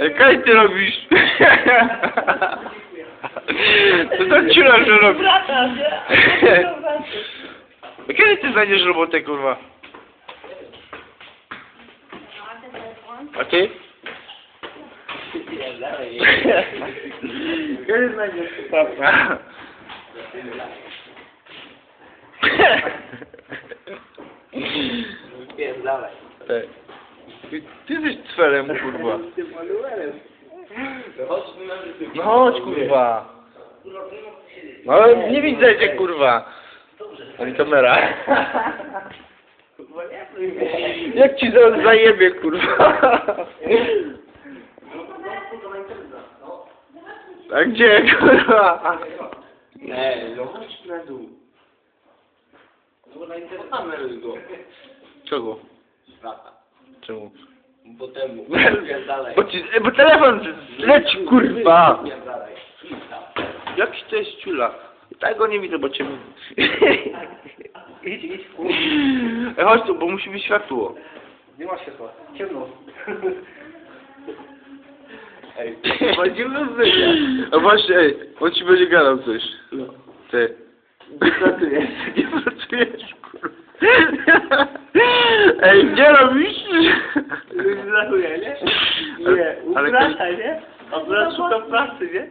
Ej, kaj ty robisz? Co to ciula, że robisz? Brata, nie? A Kiedy ty znajdziesz robotę, kurwa? A ty? Kiedy znajdziesz papa? Pierdalaj. Ej. Ty ty jesteś cfelem, kurwa. No chodź, kurwa. No ale nie widzę cię, kurwa. Ani kamera. Nie. Jak ci zaraz zajebie, kurwa. A gdzie, kurwa? Ej, no chodź na dół. Kurwa, na internet. Kameruj go. Czego? Brata. Czemu? Bo temu. Pierdalaj. Bo, ci, e, bo telefon leć, kurwa. Jaki to jest ciula? Tak go nie widzę, bo cię Idź, idź, kurwa. Ej, chodź tu, bo musi być światło. Nie ma światła. Ciemno. Ej, Chodzimy w A właśnie, ej, on ci będzie gadał coś. no. Ty. Nie pracujesz. Nie pracujesz, kurwa. Ej, gdzie robisz? Zachuje, nie? Nie, ale- upraszaj, nie? A teraz szukam pracy, nie?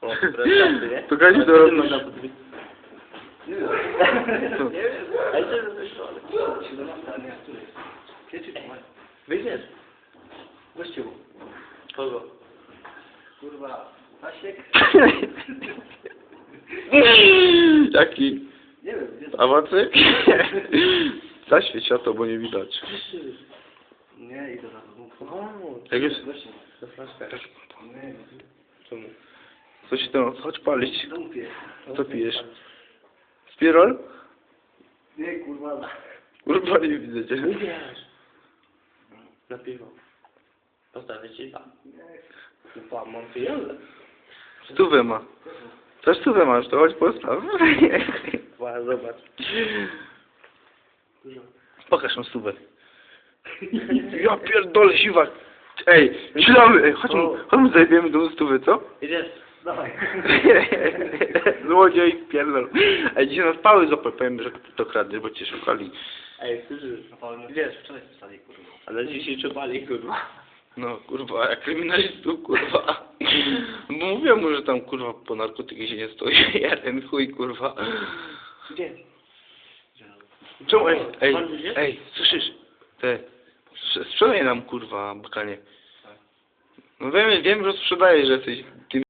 O, pracy, nie? To Kaziu to podbić. Nie wiem. Nie wiem. Ale to jest myślone. Wyjdziesz. Gościu. Kogo? Kurwa. Pasiek? Jaki? Nie wiem, gdzie Awacy? Zaświeć światło, bo nie widać. Nie, idę na dół. Jak jest? Gościu, do flaszka. Nie, czemu? Co się tam, chodź palić. Co pijesz? Spirol? Nie, kurwa. Kurwa, nie widzę cię. Nie wiesz. Na piwo. Postawię ci tam. Kurwa, mam pieniądze. Stówę ma. Też stówę masz, to chodź postaw. Zobacz. Pokaż nam stówę. Ja pierdolę, siwak. Ej, chillamy, ej, chodź mu, chodź mu zajebiemy tą stówę, co? Idziesz? Dawaj. Złodziej, pierdol. Ej, dzisiaj nas pały zopę, powiem, że to kradniesz, bo cię szukali. Ej, słyszysz? Wiesz, wczoraj spisali, kurwa. Ale dzisiaj czepali, kurwa. No, kurwa, jak kryminalistów, kurwa. Bo mówiłem mu, że tam, kurwa, po narkotyki się nie stoi. Jeden chuj, kurwa. Gdzie? Czemu, ej, ej, ej, słyszysz? Te, sprze- sprzedaj nam, kurwa, bakanie. No wiem, wiem, że sprzedajesz, że jesteś tym